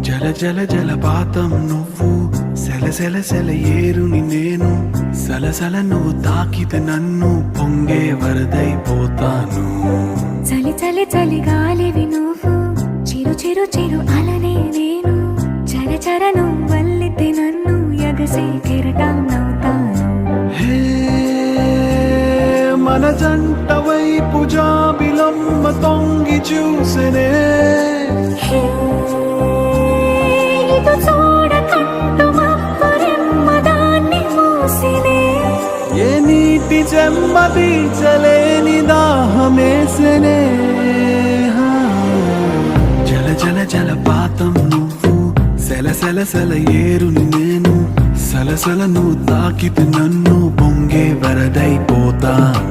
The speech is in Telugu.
జల జల జలపాతం నువ్వు సెల సెల సెల ఏరుని నేను సలసల నువ్వు తాకితే నన్ను పొంగే వరదైపోతాను. చలి చలి చలి గాలివి నువ్వు చిరు చిరు చిరు అలనే నేను చర చర నువ్వల్లితే నన్ను ఎగసే కెరటం నవ్వుతాను హే మన జంట వైపు జాబిలమ్మ తొంగి చూసనే ఏ నీటి చెమ్మ తీర్చలేని దాహమేసనే హా. జల జల జలపాతం నువ్వు సెల సెల సెల ఏరుని నేను సలసల నువ్వు తాకితే నన్ను పొంగే వరదైపోతాను